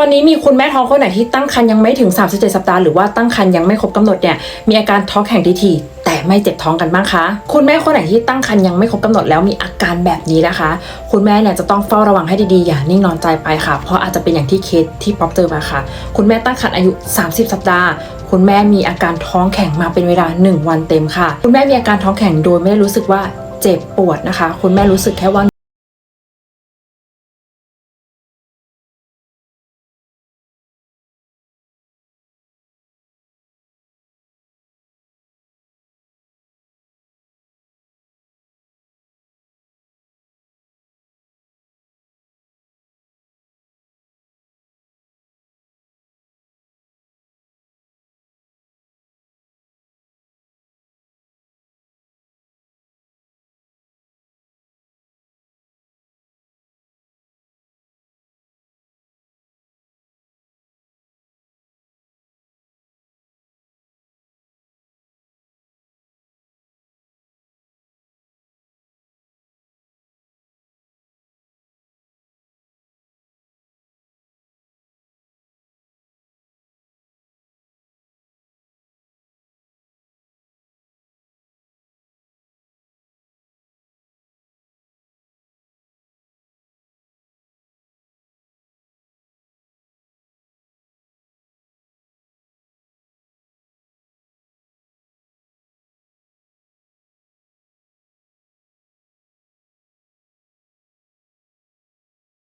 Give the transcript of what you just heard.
ตอนนี้มีคุณแม่ท้องคนไหนที่ตั้งครรภ์ยังไม่ถึง 37 สัปดาห์หรือว่าตั้งครรภ์ยังไม่ครบกำหนดเนี่ยมีอาการท้องแข็งทีทีแต่ไม่เจ็บท้องกันบ้างคะ คุณแม่คนไหนที่ตั้งครรภ์ยังไม่ครบกำหนดแล้วมีอาการแบบนี้นะคะ คุณแม่เนี่ยจะต้องเฝ้าระวังให้ดีๆอย่านิ่งนอนใจไปค่ะ เพราะอาจจะเป็นอย่างที่เคสที่ป๊อปเจอมาค่ะ คุณแม่ตั้งครรภ์อายุ 30 สัปดาห์ คุณแม่มีอาการท้องแข็งมาเป็นเวลา 1 วันเต็มค่ะ คุณแม่มีอาการท้องแข็งโดยไม่ได้รู้สึกว่าเจ็บปวดนะคะ คุณแม่รู้สึกแค่ว่า